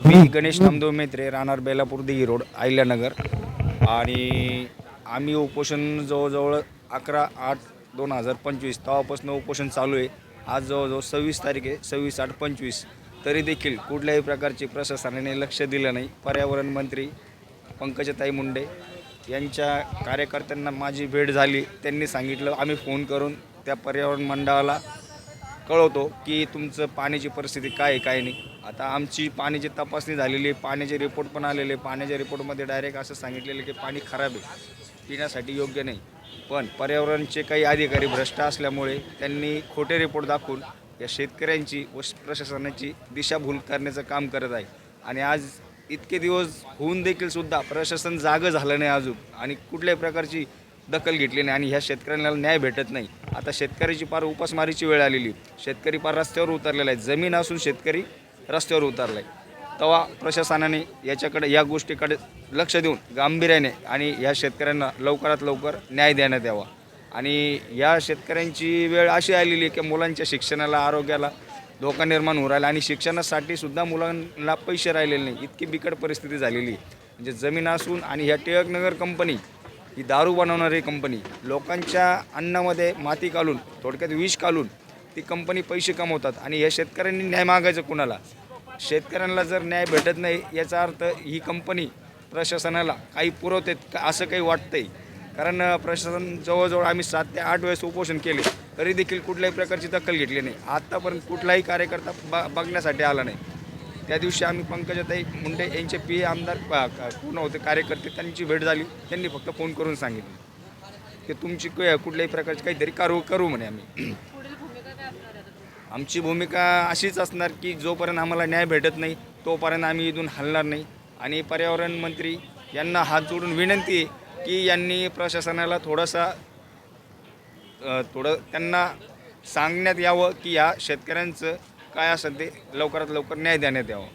मी गणेश नामदेव मेत्रे राहणार बेलापूर देगी रोड अहिल्यानगर. आणि आम्ही उपोषण जवळजवळ अकरा आठ दोन हजार पंचवीस तेव्हापासून उपोषण चालू आहे. आज जवळजवळ सव्वीस तारीख आहे सव्वीस आठ पंचवीस. तरी देखील कुठल्याही प्रकारचे प्रशासनाने लक्ष दिलं नाही. पर्यावरण मंत्री पंकजताई मुंडे यांच्या कार्यकर्त्यांना माझी भेट झाली. त्यांनी सांगितलं आम्ही फोन करून त्या पर्यावरण मंडळाला कळवतो की तुमचं पाण्याची परिस्थिती काय आहे काय नाही. आता आमची पाण्याची तपासणी झालेली आहे पाण्याचे रिपोर्ट पण आलेले पाण्याच्या रिपोर्टमध्ये डायरेक्ट असं सांगितलेलं की पाणी खराब आहे पिण्यासाठी योग्य नाही. पण पर्यावरणचे काही अधिकारी भ्रष्ट असल्यामुळे त्यांनी खोटे रिपोर्ट दाखवून या शेतकऱ्यांची व प्रशासनाची दिशाभूल करण्याचं काम करत आहे. आणि आज इतके दिवस होऊन देखील सुद्धा प्रशासन जागं झालं नाही अजून. आणि कुठल्याही प्रकारची दखल घेतली नाही आणि ह्या शेतकऱ्यांना न्याय भेटत नाही. आता शेतकऱ्याची पार उपासमारीची वेळ आलेली. शेतकरी पार रस्त्यावर उतरलेला आहे. जमीन असून शेतकरी रस्त्यावर उतरला आहे तेव्हा प्रशासनाने याच्याकडे या गोष्टीकडे लक्ष देऊन गांभीर्याने आणि ह्या शेतकऱ्यांना लवकरात लवकर न्याय देण्यात यावा. आणि या शेतकऱ्यांची वेळ अशी आलेली आहे की मुलांच्या शिक्षणाला आरोग्याला धोका निर्माण होऊ राहिला आणि शिक्षणासाठी सुद्धा मुलांना पैसे राहिलेले नाही. इतकी बिकट परिस्थिती झालेली आहे. म्हणजे जमीन असून आणि ह्या टिळकनगर कंपनी ही दारू बनवणारी कंपनी लोकांच्या अन्नामध्ये माती घालून थोडक्यात विष घालून ती कंपनी पैसे कमवतात. आणि या शेतकऱ्यांनी न्याय मागायचं कुणाला? शेतकऱ्यांना जर न्याय भेटत नाही याचा अर्थ ही कंपनी प्रशासनाला काही पुरवते का असं काही वाटतंय? कारण प्रशासन जवळजवळ आम्ही सात ते आठ वेळेस उपोषण केले तरी देखील कुठल्याही प्रकारची दखल घेतली नाही. आत्तापर्यंत कुठलाही कार्यकर्ता ब बघण्यासाठी आला नाही. त्या दिवशी आम्ही पंकजाताई मुंडे यांचे पी ए आमदार प- क- कोण होते कार्यकर्ते त्यांची भेट झाली. त्यांनी फक्त फोन करून सांगितलं की तुमची कुठल्याही प्रकारची काहीतरी करू करू म्हणे आम्ही? आमची भूमिका अशीच असणार की जोपर्यंत आम्हाला न्याय भेटत नाही तोपर्यंत आम्ही इथून हलणार नाही. आणि पर्यावरण मंत्री यांना हात जोडून विनंती आहे की यांनी प्रशासनाला थोडासा थोडं त्यांना सांगण्यात यावं की या शेतकऱ्यांचं काय असेल ते लवकरात लवकर न्याय देण्यात यावं.